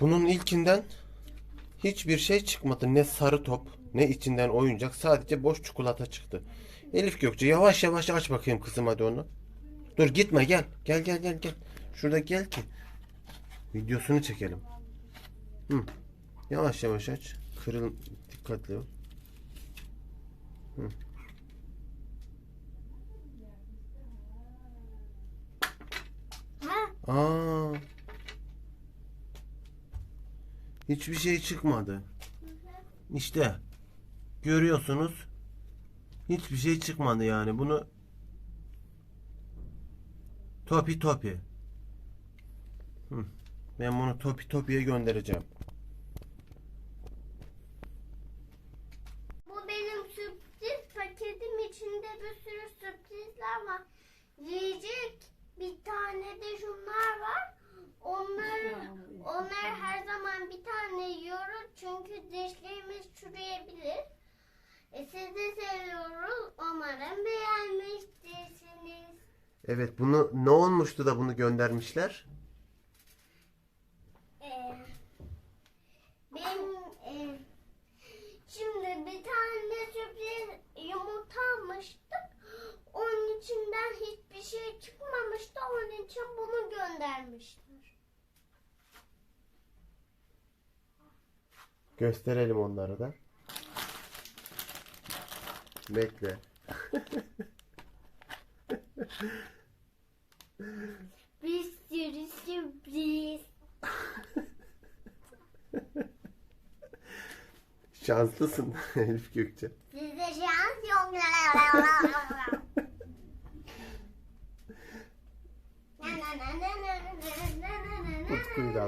Bunun ilkinden hiçbir şey çıkmadı. Ne sarı top, ne içinden oyuncak. Sadece boş çikolata çıktı. Elif Gökçe yavaş yavaş aç bakayım kızım hadi onu. Dur gitme gel. Gel gel gel gel. Şurada gel ki. Videosunu çekelim. Hı. Yavaş yavaş aç. Kırıl dikkatli ol. Hı. Ha? Aa. Hiçbir şey çıkmadı. İşte görüyorsunuz. Hiçbir şey çıkmadı yani. Bunu Topi Topi. Ben bunu Topi Topi'ye göndereceğim. Bu benim sürpriz paketim içinde bir sürü sürprizler var. Yiyecek bir tane de şunlar var. Onları, onları her zaman bir tane yiyoruz çünkü dişlerimiz çürüyebilir. E, sizi seviyoruz. Umarım beğenmiştirsiniz. Evet bunu ne olmuştu da bunu göndermişler? Ben e, şimdi bir tane sürpriz yumurta almıştık. Onun içinden hiçbir şey çıkmamıştı. Onun için bunu göndermişler. Gösterelim onları da. Bekle. Bir sürü sürpriz. Şanslısın Elif Gökçe. Size şans yok. Utku'yu da